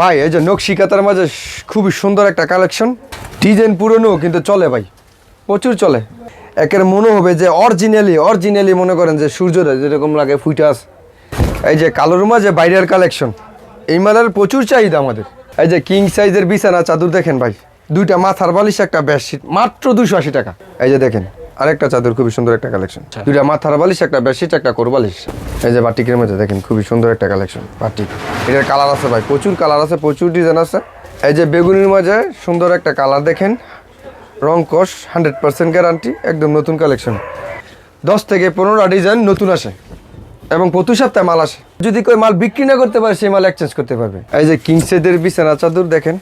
ভাই, এই যে নকশিকাতার মাঝে খুবই সুন্দর একটা কালেকশন ডিজাইন পুরনো, কিন্তু চলে ভাই। প্রচুর চলে। একের মনে হবে যে অরিজিনালি অরিজিনালি মনে করেন যে সূর্যটা যেরকম লাগে ফুইটাস এই যে কালোর মাঝে বাইরের কালেকশন এই মালের প্রচুর চাহিদা আমাদের। এই যে কিং সাইজের বিছানা, চাদর দেখেন ভাই। দুইটা মাথার বালিশ, একটা বেডশিট মাত্র দুশো আশি টাকা। এই যে দেখেন। আরেকটা চাদর খুবই সুন্দর একটা কালেকশন দুইটা মাথার বালিশ একটা বেডশিট একটা কোরবালিশ এই যে বাটিকের মধ্যে দেখেন খুবই সুন্দর একটা কালেকশন বাটিক এটার কালার আছে ভাই প্রচুর কালার আছে প্রচুর ডিজাইন আছে। এই যে বেগুনির মাঝে সুন্দর একটা কালার দেখেন রং কস হান্ড্রেড পার্সেন্ট গ্যারান্টি একদম নতুন কালেকশন দশ থেকে পনেরোটা ডিজাইন নতুন আসে এবং প্রতি সপ্তাহে মাল আসে। যদি কেউ মাল বিক্রি না করতে পারে সেই মাল এক্সচেঞ্জ করতে পারবে। এই যে কিংসেদের বিছানা চাদর দেখেন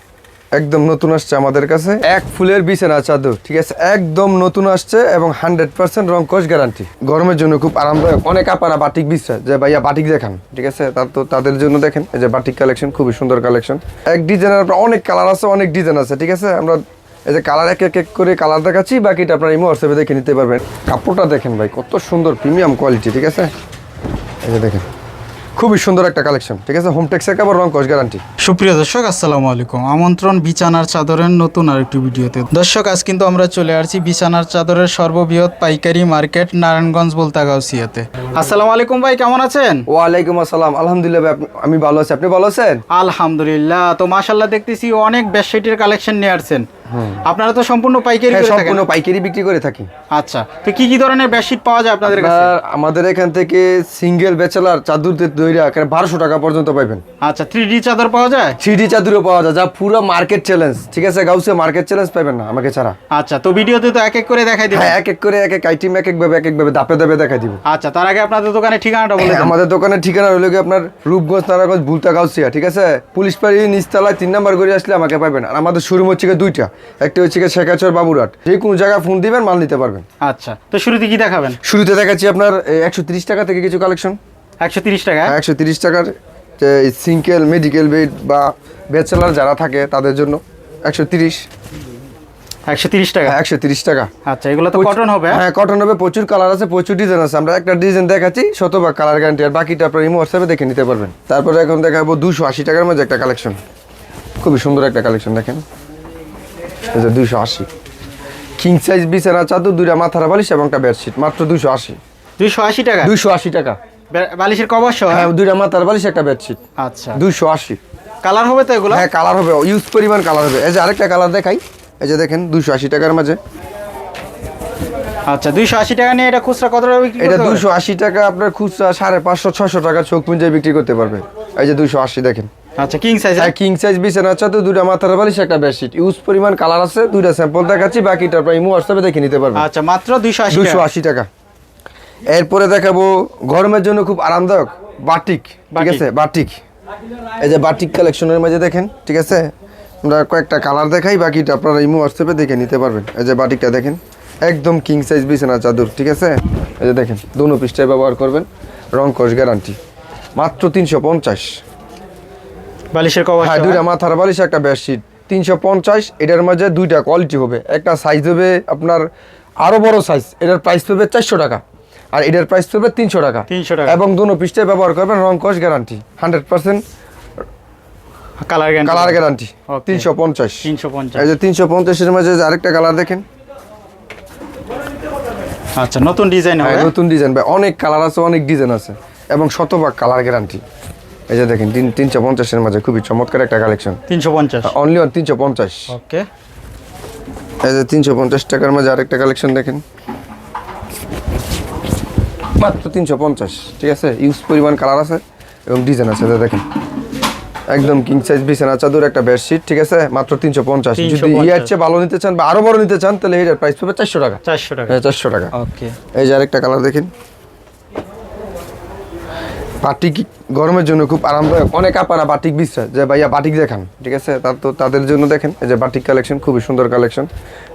একদম নতুন আসছে আমাদের কাছে। এক ফুলের বিছানা, চাদর, ঠিক আছে? একদম নতুন আসছে এবং হান্ড্রেড পার্সেন্ট রং কস গ্যারান্টি। গরমের জন্য খুব আরামদায়ক। অনেক আপারা বাটিক বিশ্বাস যে, ভাইয়া, বাটিক দেখান। ঠিক আছে? তার তো তাদের জন্য দেখেন, এই যে বাটিক কালেকশন, খুবই সুন্দর কালেকশন। এক ডিজাইনের আপনার অনেক কালার আছে, অনেক ডিজাইন আছে, ঠিক আছে? আমরা এই যে কালার এক এক করে কালার দেখাচ্ছি, বাকিটা আপনার ইমো হোয়াটসঅ্যাপে দেখে নিতে পারবেন। কাপড়টা দেখেন ভাই, কত সুন্দর প্রিমিয়াম কোয়ালিটি, ঠিক আছে? এই যে দেখেন। খুবই সুন্দর একটা কালেকশন ঠিক আছে? হোম টেক্সের কাপড় রং কস গ্যারান্টি সুপ্রিয় দর্শক আসসালামু আলাইকুম। আমন্ত্রণ বিছানার চাদরের নতুন আরেকটি ভিডিওতে। দর্শক আজ কিন্তু আমরা চলে আসছি বিছানার চাদরের সর্ববৃহৎ পাইকারি মার্কেট নারায়ণগঞ্জ বলতাগাউসিয়াতে। আসসালামু আলাইকুম ভাই কেমন আছেন? ওয়ালাইকুম আসসালাম। আলহামদুলিল্লাহ ভাই, আমি ভালো আছি। আপনি ভালো আছেন? আলহামদুলিল্লাহ। তো মাশাল্লাহ দেখতেছি অনেক বেডশিটের কালেকশন নিয়ে আসছেন। আপনারা তো সম্পূর্ণ পাইকারি হ্যাঁ করে থাকেন। সম্পূর্ণ পাইকারি বিক্রি করে থাকি। আচ্ছা। তো কি কি ধরনের বেডশিট পাওয়া যায় আপনাদের কাছে? আমাদের এখান থেকে সিঙ্গেল ব্যাচেলার চাদর দইরা এখানে বারোশো টাকা পর্যন্ত পাইবেন। আচ্ছা থ্রি ডি চাদর পাওয়া যায়? থ্রি চাদরও পাওয়া যায় যা পুরো মার্কেট চ্যালেঞ্জ ঠিক আছে গাউসে মার্কেট চ্যালেঞ্জ পাইবেন না আমাকে ছাড়া। আচ্ছা তো ভিডিওতে তো এক এক করে দেখাই দিবেন? হ্যাঁ এক এক করে এক এক আইটেম এক এক ভাবে এক এক ভাবে দাপে দাপে দেখা দিব। আচ্ছা তার আগে আপনাদের দোকানের ঠিকানাটা বলে আমাদের দোকানের ঠিকানা হলো কি আপনার রূপগঞ্জ নারায়ণগঞ্জ বুলতা গাউসিয়া ঠিক আছে? পুলিশ পাড়ি নিচতলায় তিন নাম্বার করে আসলে আমাকে পাবেন আর আমাদের শোরুম হচ্ছে গিয়ে দুইটা। একটা হচ্ছে গিয়ে শেখাচর বাবুরাট যে কোনো জায়গায় ফোন দিবেন মাল নিতে পারবেন। আচ্ছা তো শুরুতে কি দেখাবেন? শুরুতে দেখাচ্ছি আপনার একশো তিরিশ টাকা থেকে কিছু কালেকশন একশো তিরিশ টাকা? একশো তিরিশ টাকার সিঙ্কেল মেডিকেল বেড বা ব্যাচেলার যারা থাকে তাদের জন্য একশো তিরিশ। একশো তিরিশ টাকা? একশো তিরিশ টাকা। আচ্ছা এগুলো তো কটন হবে হ্যাঁ? হ্যাঁ কটন হবে প্রচুর কালার আছে প্রচুর ডিজাইন আছে। আমরা একটা ডিজাইন দেখাচ্ছি শতভাগ কালার গ্যারান্টি আর বাকিটা আপনার ইমো হোয়াটসঅ্যাপে দেখে নিতে পারবেন। তারপরে এখন দেখাবো দুশো আশি টাকার মধ্যে একটা কালেকশন খুবই সুন্দর একটা কালেকশন দেখেন। দুইশো আশি। কিং সাইজ বিছানা চাদর দুইটা মাথার বালিশ এবং একটা বেডশিট মাত্র দুইশো আশি। দুইশো আশি টাকা? দুইশো আশি টাকা। বালিশের কভার সহ? হ্যাঁ দুইটা মাথার বালিশ একটা বেডশিট আচ্ছা। দুইশো আশি। কালার হবে তো এগুলো? হ্যাঁ কালার হবে। ইউজ পরিমাণ কালার হবে। এই যে আরেকটা কালার দেখাই। এই যে দেখেন দুইশো আশি টাকার মাঝে। আচ্ছা দুইশো আশি টাকা নিয়ে এটা খুচরা কত টাকা বিক্রি এটা করতে পারবে? দুশো আশি টাকা আপনার খুচরা সাড়ে পাঁচশো ছশো টাকা চোখ পুঞ্জায় বিক্রি করতে পারবে। এই যে দুশো আশি দেখেন। আচ্ছা কিং সাইজ আর কিং সাইজ বিছানা আছে তো দুইটা মাথার বালিশ একটা বেডশিট ইউজ পরিমাণ কালার আছে দুইটা স্যাম্পল দেখাচ্ছি বাকিটা আপনার ইমো হোয়াটসঅ্যাপে দেখে নিতে পারবে আচ্ছা মাত্র দুইশো আশি দুশো টাকা আশি টাকা। এরপরে দেখাবো গরমের জন্য খুব আরামদায়ক বাটিক ঠিক আছে? বাটিক। এই যে বাটিক কালেকশনের মাঝে দেখেন ঠিক আছে? আমরা কয়েকটা কালার দেখাই বাকিটা আপনারা ইমো হোয়াটসঅ্যাপে দেখে নিতে পারবেন। এই যে বাটিকটা দেখেন একদম কিং সাইজ বিছানা চাদর ঠিক আছে? এই যে দেখেন দুনো পৃষ্ঠায় ব্যবহার করবেন রং কস গ্যারান্টি মাত্র তিনশো পঞ্চাশ। বালিশের কভার হ্যাঁ দুইটা মাথার বালিশ একটা বেডশিট তিনশো পঞ্চাশ এটার মাঝে দুইটা কোয়ালিটি হবে। একটা সাইজ হবে আপনার আরও বড় সাইজ এটার প্রাইস পাবে চারশো টাকা। আর এটার প্রাইস পাবে তিনশো টাকা। 300 টাকা। এবং দুনো পৃষ্ঠায় ব্যবহার করবেন রং কস guarantee hundred percent colour colour guarantee তিনশো পঞ্চাশ। তিনশো পঞ্চাশ। এই যে তিনশো পঞ্চাশের মাঝে যে আরেকটা কালার দেখেন। আচ্ছা নতুন ডিজাইন হ্যাঁ, হবে নতুন ডিজাইন ভাই অনেক কালার আছে অনেক ডিজাইন আছে এবং শতভাগ কালার গ্যারান্টি এই যে দেখেন তিন তিনশো পঞ্চাশের মাঝে খুবই চমৎকার একটা কালেকশন তিনশো পঞ্চাশ। অনলি অন তিনশো পঞ্চাশ। ওকে এই যে তিনশো পঞ্চাশ টাকার মাঝে আরেকটা কালেকশন দেখেন। মাত্র তিনশো পঞ্চাশ ঠিক আছে? ইউজ পরিমাণ কালার আছে এবং ডিজাইন আছে দেখেন। একদম কিং সাইজ বিছানা চাদর একটা বেডশিট ঠিক আছে? মাত্র তিনশো পঞ্চাশ। যদি ইয়ার চেয়ে ভালো নিতে চান বা আরও বড় নিতে চান তাহলে এটার প্রাইস পাবে চারশো টাকা। চারশো টাকা। হ্যাঁ চারশো টাকা। ওকে এই যে আরেকটা কালার দেখেন। বাটিক গরমের জন্য খুব আরামদায়ক। অনেক আপারা বাটিক বিশ্বাস যে ভাইয়া বাটিক দেখান ঠিক আছে? তার তো তাদের জন্য দেখেন। এই যে বাটিক কালেকশন খুবই সুন্দর কালেকশন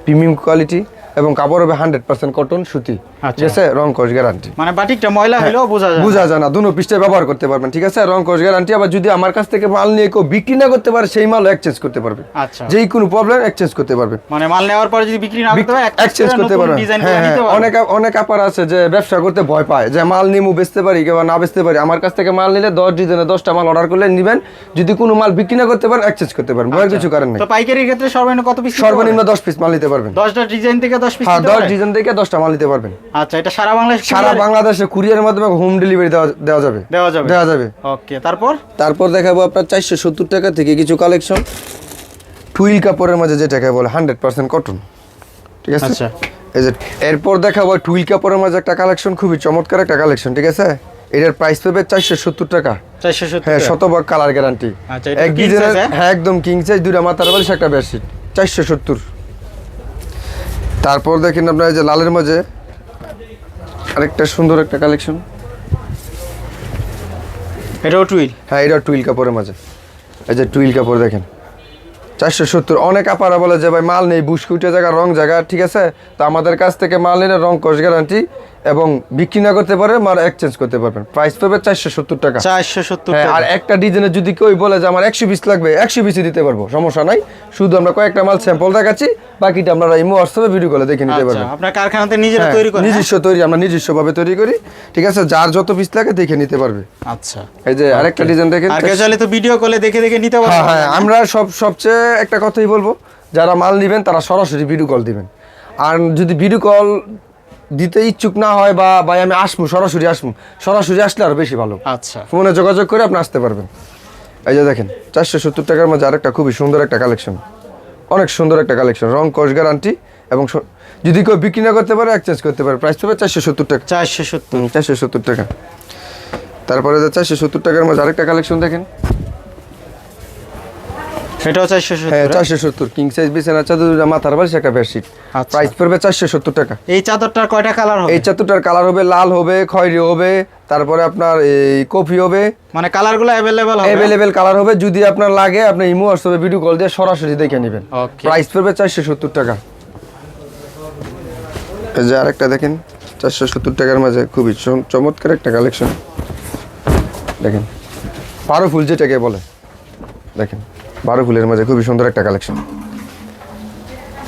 প্রিমিয়াম কোয়ালিটি এবং কাপড় হবে হান্ড্রেড পার্সেন্ট কটন সুতি। আচ্ছা। ঠিক আছে? রং কস গ্যারান্টি মানে বাটিকটা ময়লা হলেও বোঝা যায় বোঝা যায় না দুনো পৃষ্ঠায় ব্যবহার করতে পারবেন ঠিক আছে? রং কস গ্যারান্টি আবার যদি আমার কাছ থেকে মাল নিয়ে কেউ বিক্রি না করতে পারে সেই মালও এক্সচেঞ্জ করতে পারবে। আচ্ছা। যেই কোনো প্রবলেম এক্সচেঞ্জ করতে পারবে। মানে মাল নেওয়ার পরে যদি বিক্রি না করতে পারে এক্সচেঞ্জ করতে পারবে। হ্যাঁ হ্যাঁ অনেক অনেক আপার আছে যে ব্যবসা করতে ভয় পায় যে মাল নিমু বেচতে পারি কিংবা না বেচতে পারি আমার কাছ থেকে মাল নিলে দশ ডিজাইনে দশটা মাল অর্ডার করলে নিবেন যদি কোনো মাল বিক্রি না করতে পারেন এক্সচেঞ্জ করতে পারেন ভয়ের কিছু কারণ নেই। তো পাইকারির ক্ষেত্রে সর্বনিম্ন কত পিস সর্বনিম্ন দশ পিস মাল নিতে পারবেন। 10টা ডিজাইন থেকে 10 পিস হ্যাঁ দশ ডিজাইন থেকে দশটা মাল নিতে পারবেন। আচ্ছা এটা সারা বাংলাদেশ সারা বাংলাদেশে কুরিয়ারের মাধ্যমে হোম ডেলিভারি দেওয়া দেওয়া যাবে। দেওয়া যাবে? দেওয়া যাবে। ওকে তারপর? তারপর দেখাবো আপনার চারশো সত্তর টাকা থেকে কিছু কালেকশন টুইল কাপড়ের মাঝে যেটাকে বলে হান্ড্রেড পার্সেন্ট কটন ঠিক আছে? আচ্ছা। এই যে এরপর দেখাবো টুইল কাপড়ের মাঝে একটা কালেকশন খুবই চমৎকার একটা কালেকশন ঠিক আছে? এটার প্রাইস পাবে চারশো সত্তর টাকা। 470 হ্যাঁ শতভাগ কালার গ্যারান্টি আচ্ছা, এক ডিজাইনের size, হ্যাঁ? একদম কিং সাইজ দুইটা মাথার বালিশ একটা বেডশিট চারশো সত্তর। তারপর দেখেন আপনার এই যে লালের মাঝে আরেকটা সুন্দর একটা কালেকশন। এটাও টুইল? হ্যাঁ এটাও টুইল কাপড়ের মাঝে। এই যে টুইল কাপড় দেখেন। চারশো সত্তর অনেক আপারা বলে যে ভাই মাল নেই বুসকুটে জায়গা রং জায়গা ঠিক আছে? তো আমাদের কাছ থেকে মাল নিলে রং কস গ্যারান্টি এবং বিক্রি না করতে পারে মাল এক্সচেঞ্জ করতে পারবেন। প্রাইস পাবে চারশো সত্তর টাকা। 470 হ্যাঁ আর একটা ডিজাইনের যদি কেউ বলে যে আমার একশো পিস লাগবে একশো পিসই দিতে পারব সমস্যা নাই। শুধু আমরা কয়েকটা মাল স্যাম্পল দেখাচ্ছি বাকিটা আপনারা ইমো হোয়াটসঅ্যাপে ভিডিও কলে দেখে নিতে আচ্ছা পারবেন। আপনার কারখানাতে নিজেরা হ্যাঁ, তৈরি করেন হ্যাঁ? নিজস্ব তৈরি আমরা নিজস্বভাবে তৈরি করি। ঠিক আছে যার যত পিস লাগে দেখে নিতে পারবে। আচ্ছা। এই যে আরেকটা ডিজাইন দেখেন আর চাইলে তো ভিডিও কলে দেখে দেখে নিতে পারবেন হ্যাঁ আমরা সব সবচেয়ে একটা কথাই বলব যারা মাল নেবেন তারা সরাসরি ভিডিও কল দিবেন। আর যদি ভিডিও কল দিতে ইচ্ছুক না হয় বা ভাই আমি আসব সরাসরি আসব সরাসরি আসলে আরও বেশি ভালো। আচ্ছা। ফোনে যোগাযোগ করে আপনি আসতে পারবেন। এই যে দেখেন চারশো সত্তর টাকার মধ্যে আরেকটা খুবই সুন্দর একটা কালেকশন। অনেক সুন্দর একটা কালেকশন রং কস গ্যারান্টি এবং যদি কেউ বিক্রি না করতে পারে এক্সচেঞ্জ করতে পারে। প্রাইস পাবে চারশো সত্তর টাকা। 470 চারশো সত্তর টাকা। তারপরে চারশো সত্তর টাকার মধ্যে আরেকটা কালেকশন দেখেন। এটাও 470 হ্যাঁ চারশো সত্তর কিং সাইজ বিছানা চাদর দুটা মাথার বালিশ একটা বেডশিট আচ্ছা। প্রাইস পড়বে চারশো সত্তর টাকা এই চাদরটার কয়টা কালার হবে এই চাদরটার কালার হবে লাল হবে খয়েরি হবে তারপরে আপনার এই কফি হবে মানে কালারগুলো अवेलेबल হবে অ্যাভেলেবেল কালার হবে যদি আপনার লাগে আপনি ইমো হোয়াটসঅ্যাপে ভিডিও কল দিয়ে সরাসরি দেখে নেবেন Okay. প্রাইস পড়বে চারশো সত্তর টাকা এই যে আরেকটা দেখেন চারশো সত্তর টাকার মাঝে খুবই চম- চমৎকার একটা কালেকশন দেখেন বারো ফুল যেটাকে বলে দেখেন বারো ফুলের মাঝে খুবই সুন্দর একটা কালেকশন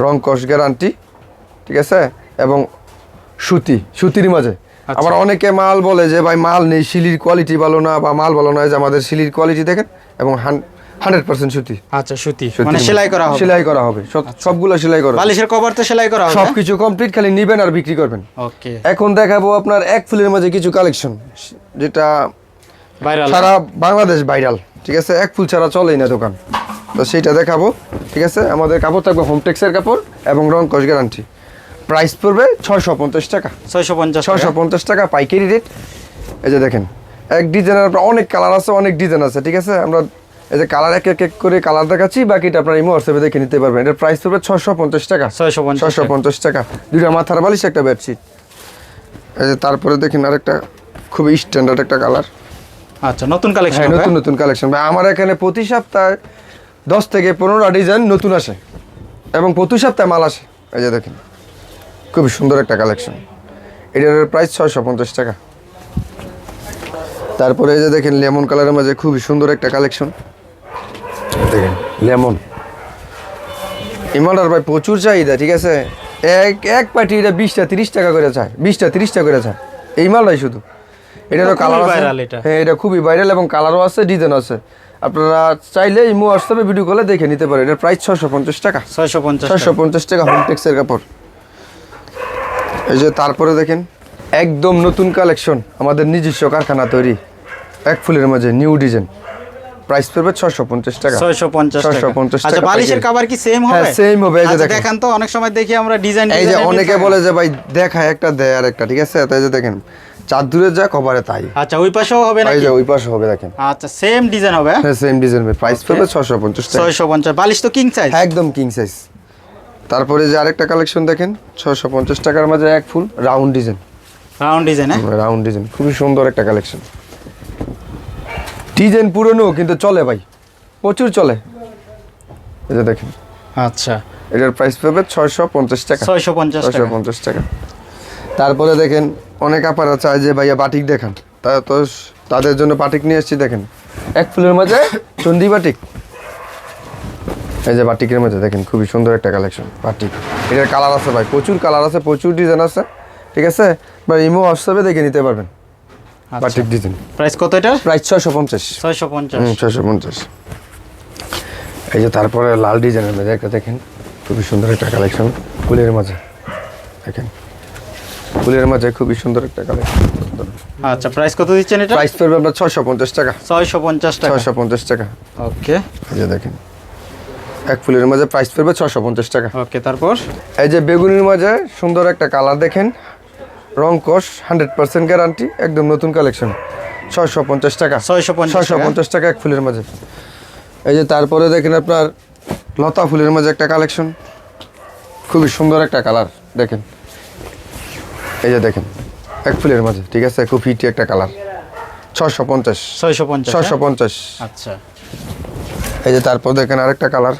রং কস গ্যারান্টি ঠিক আছে? এবং সুতি সুতির মাঝে। আচ্ছা। আবার অনেকে মাল বলে যে ভাই মাল নেই শিলির কোয়ালিটি ভালো না বা মাল ভালো না যে আমাদের শিলির কোয়ালিটি দেখেন এবং হান্ড্রেড পার্সেন্ট সুতি। আচ্ছা সুতি। মানে সেলাই করা হবে। সেলাই করা হবে। সবগুলো সেলাই করা। বালিশের কভার তো সেলাই করা হবে সবকিছু কমপ্লিট খালি নিবেন আর বিক্রি করবেন। ওকে। এখন দেখাবো আপনার এক ফুলের মাঝে কিছু কালেকশন যেটা সারা বাংলাদেশ ভাইরাল ঠিক আছে? এক ফুল ছাড়া চলেই না দোকান। তো সেইটা দেখাবো ঠিক আছে? আমাদের কাপড় থাকবে হোমটেক্সের কাপড় এবং রং কস গ্যারান্টি প্রাইস পড়বে ছয়শো পঞ্চাশ টাকা। 650 ছয়শো পঞ্চাশ টাকা পাইকারি রেট এই যে দেখেন এক ডিজাইনের আপনার অনেক কালার আছে অনেক ডিজাইন আছে ঠিক আছে? আমরা এই যে কালার এক এক এক করে কালার দেখাচ্ছি বাকিটা আপনার ইমো হোয়াটসঅ্যাপে দেখে নিতে পারবেন। এটার প্রাইস পড়বে ছয়শো পঞ্চাশ টাকা। 650 ছয়শো পঞ্চাশ টাকা। দুইটা মাথার বালিশ একটা বেডশিট এই যে তারপরে দেখেন আরেকটা খুবই স্ট্যান্ডার্ড একটা কালার আচ্ছা নতুন কালেকশন হ্যাঁ নতুন নতুন কালেকশন ভাই আমার এখানে প্রতি সপ্তাহে দশ থেকে পনেরোটা ডিজাইন নতুন আসে এবং প্রতি সপ্তাহে মাল আসে। এই যে দেখেন খুবই সুন্দর একটা কালেকশন এটার প্রাইস ছয়শো পঞ্চাশ টাকা। তারপরে এই যে দেখেন লেমন কালারের মাঝে খুবই সুন্দর একটা কালেকশন দেখেন লেমন। ইমানটার ভাই প্রচুর চাহিদা ঠিক আছে? এক এক পাটি এটা বিশটা তিরিশ টাকা করে চায় বিশটা তিরিশ টাকা করে চায়। এই মালটাই শুধু। এটারও কালার আছে। হ্যাঁ এটা খুবই ভাইরাল এবং কালারও আছে ডিজাইন আছে। আপনারা চাইলে ইমো হোয়াটসঅ্যাপে ভিডিও কলে দেখে নিতে পারেন। এটার প্রাইস ছশো পঞ্চাশ টাকা। 650 ছশো পঞ্চাশ টাকা হোমটেক্সের কাপড়। এই যে তারপরে দেখেন একদম নতুন কালেকশন আমাদের নিজস্ব কারখানা তৈরি। এক ফুলের মাঝে নিউ ডিজাইন প্রাইস পড়বে ছশো পঞ্চাশ টাকা। 650 টাকা। 650 আচ্ছা টাকা বালিশের packet। কভার কি সেম হবে? হ্যাঁ, same হবে, এই যে আচ্ছা, দেখেন। তো অনেক সময় দেখি আমরা ডিজাইন এই যে অনেকে বলে যে ভাই দেখায় একটা দেয় আর একটা ঠিক আছে? তাই যে দেখেন চাদুরে যা কভারে তাই। আচ্ছা ওই পাশেও হবে নাকি? ওই পাশে হবে দেখেন। আচ্ছা সেম ডিজাইন হবে হ্যাঁ? সেম ডিজাইন প্রাইস পড়বে ছশো পঞ্চাশ টাকা। 650 বালিশ তো কিং সাইজ হ্যাঁ, একদম কিং সাইজ তারপরে যে আরেকটা কালেকশন দেখেন ছশো পঞ্চাশ টাকার মাঝে এক ফুল রাউন্ড ডিজাইন রাউন্ড ডিজাইন হ্যাঁ? রাউন্ড ডিজাইন খুবই সুন্দর একটা কালেকশন ডিজাইন পুরনো কিন্তু চলে ভাই। প্রচুর চলে। যে দেখেন। আচ্ছা। এটার প্রাইস পাবে ছয়শো পঞ্চাশ টাকা। ছয়শো পঞ্চাশ ছয়শো টাকা পঞ্চাশ টাকা। তারপরে দেখেন অনেক আপারা চায় যে ভাইয়া বাটিক দেখান। তা তো তাদের জন্য বাটিক নিয়ে এসেছি দেখেন। এক ফুলের মাঝে চন্ডি বাটিক। এই যে বাটিকের মধ্যে দেখেন খুবই সুন্দর একটা কালেকশন বাটিক। এটার কালার আছে ভাই প্রচুর কালার আছে প্রচুর ডিজাইন আছে। ঠিক আছে? বা ইমো হোয়াটসঅ্যাপে দেখে নিতে পারবেন। আচ্ছা। বাটিক ডিজাইন প্রাইস কত এটা? প্রাইস ছয়শো পঞ্চাশ। ছয়শো পঞ্চাশ। ছয়শো পঞ্চাশ। এই যে তারপরে লাল ডিজাইনের মধ্যে একটা দেখেন খুবই সুন্দর একটা কালেকশন ফুলের মাঝে দেখেন। ফুলের মাঝে খুবই সুন্দর একটা কালেকশন আচ্ছা প্রাইস কত দিচ্ছেন এটা? প্রাইস পড়বে আপনার ছয়শো পঞ্চাশ টাকা। ছয়শো পঞ্চাশ টাকা। ছয়শো পঞ্চাশ টাকা। ওকে এই যে দেখেন এক ফুলের মাঝে প্রাইস পড়বে ছয়শো পঞ্চাশ টাকা। ওকে তারপর? এই যে বেগুনির মাঝে সুন্দর একটা কালার দেখেন রং কষ হান্ড্রেড পার্সেন্ট গ্যারান্টি একদম নতুন কালেকশন ছয়শো পঞ্চাশ টাকা। ছয়শো পঞ্চাশ ছয়শো টাকা পঞ্চাশ টাকা এক ফুলের মাঝে। এই যে তারপরে দেখেন আপনার লতা ফুলের মাঝে একটা কালেকশন খুবই সুন্দর একটা কালার দেখেন। এই যে দেখেন এক ফুলের মাঝে ঠিক আছে? খুব হিটি একটা কালার ছশো পঞ্চাশ। ছয়শো পঞ্চাশ ছশো পঞ্চাশ। আচ্ছা। এই যে তারপর দেখেন আরেকটা কালার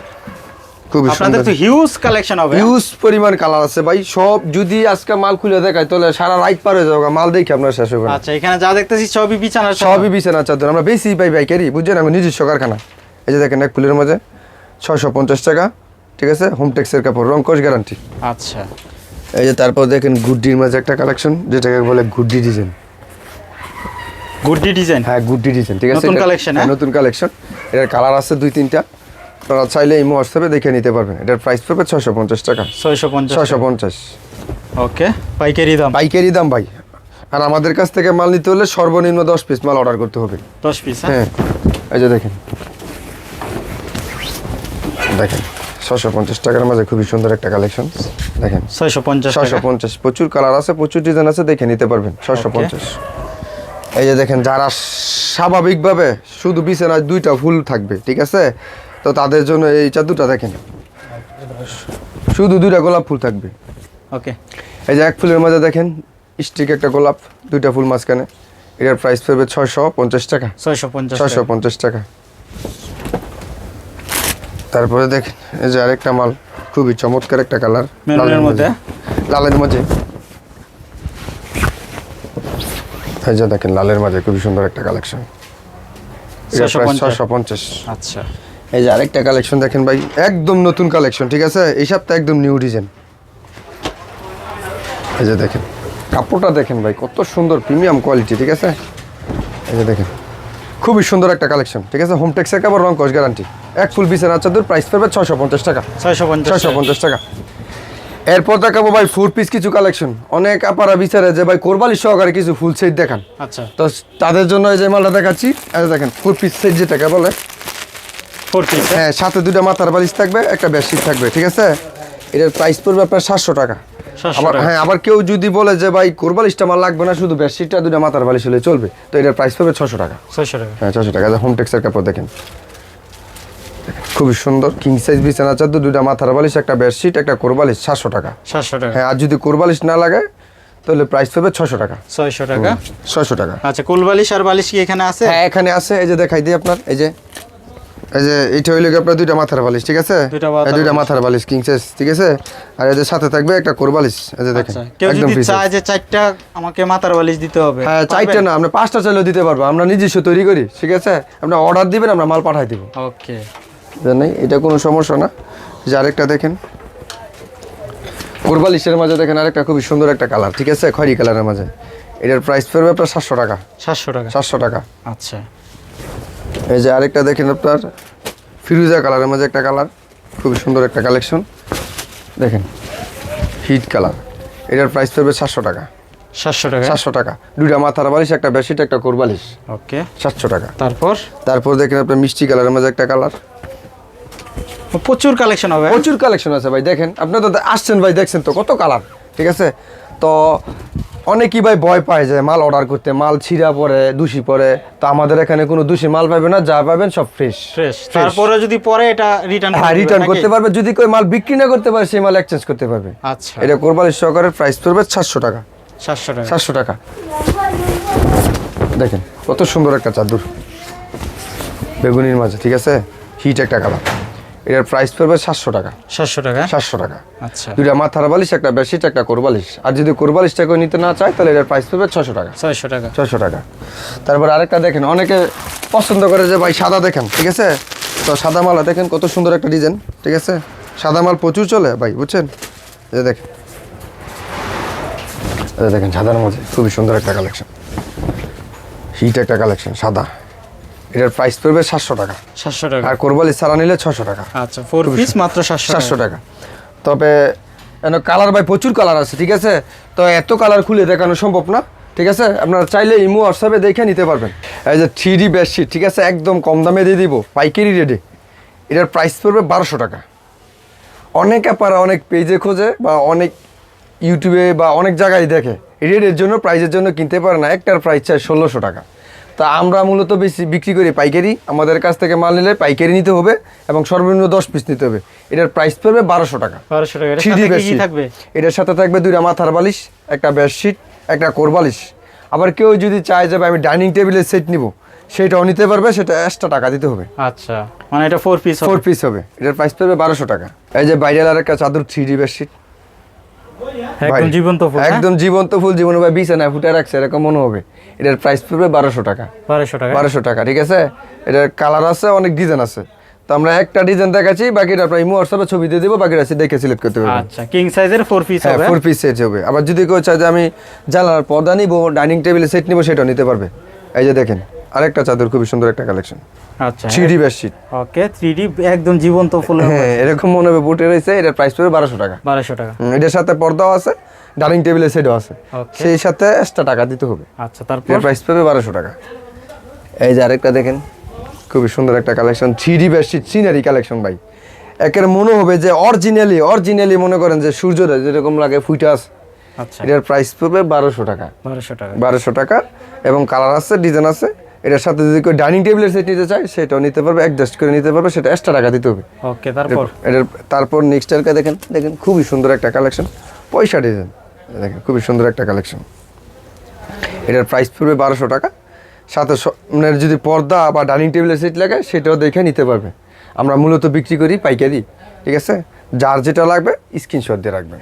খুবই সুন্দর। তো হিউজ কালেকশন হবে হিউজ পরিমাণ কালার আছে ভাই। সব যদি আজকে মাল খুলে দেখায় তাহলে সারা রাইট পার হয়ে যাবে। মাল দেখে আপনার শেষ হবে আচ্ছা এখানে যা দেখতেছি সবই বিছানার সবই বিছানা চাদর। আমরা বেশি পাই বাইকারি বুঝছেন? আমি নিজস্ব কারখানা। এই যে দেখেন এক ফুলের মাঝে। ছয়শো পঞ্চাশ টাকা ঠিক আছে? হোম টেক্সের কাপড় রংকশ গ্যারান্টি আচ্ছা। এই যে তারপর দেখেন গুড্ডির মাঝে একটা কালেকশন যেটাকে বলে গুড্ডি ডিজাইন গুড্ডি ডিজাইন হ্যাঁ গুড্ডি ডিজাইন ঠিক আছে? নতুন collection, হ্যাঁ, হ্যাঁ? নতুন কালেকশন এটার কালার আছে দুই তিনটা। আপনারা চাইলে এই হোয়াটসঅ্যাপে দেখে নিতে পারবেন। এটার প্রাইস পড়বে ছয়শো পঞ্চাশ টাকা। ছয়শো পঞ্চাশ ছয়শো পঞ্চাশ। ওকে পাইকারি দাম? পাইকারি দাম ভাই। আর আমাদের কাছ থেকে মাল নিতে হলে সর্বনিম্ন দশ পিস মাল অর্ডার করতে হবে। দশ পিস হ্যাঁ। এই যে দেখেন। দেখেন। ছশো পঞ্চাশ টাকার মাঝে খুবই সুন্দর একটা কালেকশন দেখেন। ছয়শো পঞ্চাশ ছশো পঞ্চাশ। প্রচুর কালার আছে প্রচুর ডিজাইন আছে দেখে নিতে পারবেন। ছশো পঞ্চাশ। এই যে দেখেন যারা স্বাভাবিকভাবে শুধু বিছানায় দুইটা ফুল থাকবে ঠিক আছে? তো তাদের জন্য এই চাদুটা দেখেন। শুধু দুইটা গোলাপ ফুল থাকবে। ওকে এই যে এক ফুলের মাঝে দেখেন স্টিক একটা গোলাপ দুইটা ফুল মাঝখানে। এটার প্রাইস পড়বে ছয়শো পঞ্চাশ টাকা। ছয়শো পঞ্চাশ ছয়শো পঞ্চাশ টাকা। তারপরে দেখেন এই যে আরেকটা মাল খুবই চমৎকার একটা কালার লালের মধ্যে? লালের মাঝে এই যে দেখেন লালের মাঝে খুবই সুন্দর একটা কালেকশন। ছয়শো পঞ্চাশ। আচ্ছা। এই যে আরেকটা কালেকশন দেখেন ভাই একদম নতুন কালেকশন ঠিক আছে? এই সপ্তাহে একদম নিউ ডিজাইন। এই যে দেখেন কাপড়টা দেখেন ভাই কত সুন্দর প্রিমিয়াম কোয়ালিটি ঠিক আছে? এই যে দেখেন খুবই সুন্দর একটা কালেকশন ঠিক আছে? হোম টেক্সের কাপড় রং কস গ্যারান্টি। এক ফুল বিছানা চাদর প্রাইস পড়বে ছয়শো পঞ্চাশ টাকা। ছয়শো পঞ্চাশ। ছয়শো পঞ্চাশ টাকা। এরপর দেখাবো ভাই ফুল পিস কিছু কালেকশন অনেক আপারা বিচারে যে ভাই কোরবালি সহকারে কিছু ফুল সেট দেখান। আচ্ছা। তো তাদের জন্য এই যে মালটা দেখাচ্ছি এই দেখেন ফুল পিস সেট যেটাকে বলে। ফোর পিস হ্যাঁ। সাথে দুইটা মাথার বালিশ থাকবে একটা বেডশিট থাকবে ঠিক আছে? এটার প্রাইস পড়বে আপনার সাতশো টাকা। আবার হ্যাঁ আবার কেউ যদি বলে যে ভাই কোরবালিশটা আমার লাগবে না শুধু বেডশিটটা দুইটা মাথার বালিশ হলে চলবে। তো এটার প্রাইস পড়বে ছশো টাকা। ছয়শো টাকা। হ্যাঁ ছশো টাকা। হোম টেক্সের কাপড় দেখেন। খুবই সুন্দর কিং সাইজ বিছানা চাদর দুইটা মাথার বালিশ একটা বেডশিট একটা কোরবালিশ সাতশো টাকা। সাতশো টাকা। হ্যাঁ আর যদি কোরবালিশ না লাগে তাহলে প্রাইস ছশো টাকা। ছয়শো টাকা? ছশো টাকা। আচ্ছা কুল বালিশ আর বালিশ কি এখানে আছে? হ্যাঁ এখানে আছে। এই যে দেখাই দিই আপনার এই যে এই যে হইলে আপনার দুইটা মাথার বালিশ ঠিক আছে? দুইটা মাথার বালিশ। কিং সাইজ ঠিক আছে? আর এদের সাথে থাকবে একটা কোরবালিশ এই যে দেখেন আচ্ছা একদম size। চায় যে চারটা আমাকে মাথার বালিশ দিতে হবে। হ্যাঁ চারটে না আমরা পাঁচটা চাইলেও দিতে পারব আমরা নিজস্ব তৈরি করি ঠিক আছে? আপনার অর্ডার দিবেন আমরা মাল পাঠাই দিব। ওকে জানেন এটা কোনো সমস্যা না। যে আরেকটা দেখেন। কোরবালিশের মাঝে দেখেন আরেকটা খুবই সুন্দর একটা কালার ঠিক আছে? খয়রি কালারের মাঝে। এটার প্রাইস পড়বে আপনার সাতশো টাকা। সাতশো টাকা? সাতশো টাকা। আচ্ছা। এই যে আরেকটা দেখেন আপনার ফিরুজা কালারের মাঝে একটা কালার খুবই সুন্দর একটা কালেকশন। দেখেন হিট কালার। এটার প্রাইস পড়বে সাতশো টাকা। সাতশো টাকা? সাতশো টাকা। দুইটা মাথার বালিশ একটা বেডশিট একটা কোরবালিশ। ওকে। সাতশো টাকা। তারপর? তারপর দেখেন আপনার মিষ্টি কালারের মাঝে একটা কালার। প্রচুর কালেকশন হবে। প্রচুর কালেকশন আছে ভাই দেখেন। আপনি তো আসছেন ভাই দেখছেন তো কত কালার ঠিক আছে? তো অনেকেই ভাই ভয় পায় যে মাল অর্ডার করতে মাল ছিঁড়া পরে দূষি পরে তো আমাদের এখানে কোনো দূষি মাল পাবে না যা পাবেন সব ফ্রেশ ফ্রেশ তারপরে যদি পরে এটা রিটার্ন হ্যাঁ রিটার্ন করতে পারবে। যদি কেউ মাল বিক্রি না করতে পারে সেই মাল এক্সচেঞ্জ করতে পারবে। আচ্ছা। এটা কোরবালির সহকারে প্রাইস পড়বে সাতশো টাকা। সাতশো টাকা। সাতশো টাকা। দেখেন কত সুন্দর একটা চাদর। বেগুনির মাঝে ঠিক আছে? হিট একটা কালার এটার প্রাইস পড়বে সাতশো টাকা। সাতশো টাকা? সাতশো টাকা। আচ্ছা। দুইটা মাথার বালিশ একটা বেডশিট একটা কোরবালিশ আর যদি কোরবালিশটা কেউ নিতে না চায় তাহলে এটার প্রাইস পড়বে ছশো টাকা। ছয়শো টাকা। ছশো টাকা। তারপর আরেকটা দেখেন অনেকে পছন্দ করে যে ভাই সাদা দেখেন ঠিক আছে? তো সাদা মালা দেখেন কত সুন্দর একটা ডিজাইন ঠিক আছে? সাদা মাল প্রচুর চলে ভাই বুঝছেন? এই দেখেন। এই দেখেন সাদার মধ্যে খুবই সুন্দর একটা কালেকশন হিট একটা কালেকশন সাদা। এটার প্রাইস পড়বে সাতশো টাকা। সাতশো টাকা। আর কোরবালি সারা নিলে ছশো টাকা। আচ্ছা ফোর পিস মাত্র সাতশো সাতশো টাকা। তবে কালার ভাই প্রচুর কালার আছে ঠিক আছে? তো এত কালার খুলে দেখানো সম্ভব না ঠিক আছে? আপনারা চাইলে ইমো হোয়াটসঅ্যাপে দেখে নিতে পারবেন। এই যে থ্রি ডি বেডশিট ঠিক আছে? একদম কম দামে দিয়ে দিব পাইকারি রেটে এটার প্রাইস পড়বে বারোশো টাকা। অনেক অ্যাপারা অনেক পেজে খোঁজে বা অনেক ইউটিউবে বা অনেক জায়গায় দেখে। রেটের জন্য প্রাইজের জন্য কিনতে পারে না একটার প্রাইস চাই ষোলোশো টাকা। তা আমরা মূলত বেশি বিক্রি করি পাইকারি। আমাদের কাছ থেকে মাল নিলে পাইকারি নিতে হবে এবং সর্বনিম্ন দশ পিস নিতে হবে। এটার প্রাইস পড়বে বারোশো টাকা। বারোশো টাকা। এটার সাথে থাকবে? এটার সাথে থাকবে দুইটা মাথার বালিশ একটা বেডশিট একটা কোরবালিশ আবার কেউ যদি চায় যে ভাই আমি ডাইনিং টেবিলের সেট নিব সেটাও নিতে পারবে সেটা এক্সট্রা টাকা দিতে হবে। আচ্ছা। মানে এটা ফোর পিস ফোর পিস হবে। এটার প্রাইস পড়বে বারোশো টাকা। এই যে বাইরের আর একটা চাদর থ্রি ডি বেডশিট একদম জীবন্ত ফুল হ্যাঁ? একদম জীবন্ত ফুল জীবন ভাই বিছানায় ফুটে রাখছে এরকম মনে হবে। এটার প্রাইস পড়বে বারোশো টাকা। বারোশো টাকা? বারোশো টাকা ঠিক আছে? এটার কালার আছে অনেক ডিজাইন আছে। তো আমরা একটা ডিজাইন দেখাচ্ছি বাকিটা আপনার ইমো হোয়াটসঅ্যাপে ছবি দিয়ে দেবো বাকিটা দেখে সিলেক্ট করতে পারবেন আচ্ছা কিং সাইজের ফোর পিস হ্যাঁ হবে? ফোর পিস সেট হবে। আবার যদি কেউ চায় যে আমি জানালার পর্দা নিবো ডাইনিং টেবিলে সেট নিবো সেটা নিতে পারবে। এই যে দেখেন। আরেকটা চাদর খুবই সুন্দর একটা কালেকশন আচ্ছা three D bedsheet. Okay three D একদম জীবন্ত ফুল হ্যাঁ এরকম মনে হবে বুটে রয়েছে এটার প্রাইস পড়বে বারোশো টাকা। বারোশো টাকা। এটার সাথে পর্দাও আছে ডাইনিং টেবিলের সেটও আছে। ওকে। সেই সাথে এক্সট্রা টাকা দিতে হবে। আচ্ছা তারপর? প্রাইস পড়বে বারোশো টাকা। এই যে আরেকটা দেখেন খুবই সুন্দর একটা collection three D bedsheet scenery collection ভাই। একের মনে হবে যে অরিজিনালি অরিজিনালি মনে করেন যে সূর্যটা যেরকম লাগে ফুইটাস আচ্ছা। এটার প্রাইস পড়বে বারোশো টাকা। বারোশো টাকা। বারোশো টাকা এবং কালার আছে ডিজাইন আছে এটার সাথে যদি কেউ ডাইনিং টেবিলের সেট নিতে চায় সেটাও নিতে পারবে অ্যাডজাস্ট করে নিতে পারবে সেটা এক্সট্রা টাকা দিতে হবে। ওকে তারপর? এটার তারপর নেক্সট টাইলকে দেখেন দেখেন খুবই সুন্দর একটা কালেকশন পয়সা ডিজাইন দেখেন খুবই সুন্দর একটা কালেকশন এটার প্রাইস পড়বে বারোশো টাকা। সাথে মানে যদি পর্দা বা ডাইনিং টেবিলের সেট লাগে সেটাও দেখে নিতে পারবে। আমরা মূলত বিক্রি করি পাইকারি ঠিক আছে? যার যেটা লাগবে স্ক্রিনশট দিয়ে রাখবেন।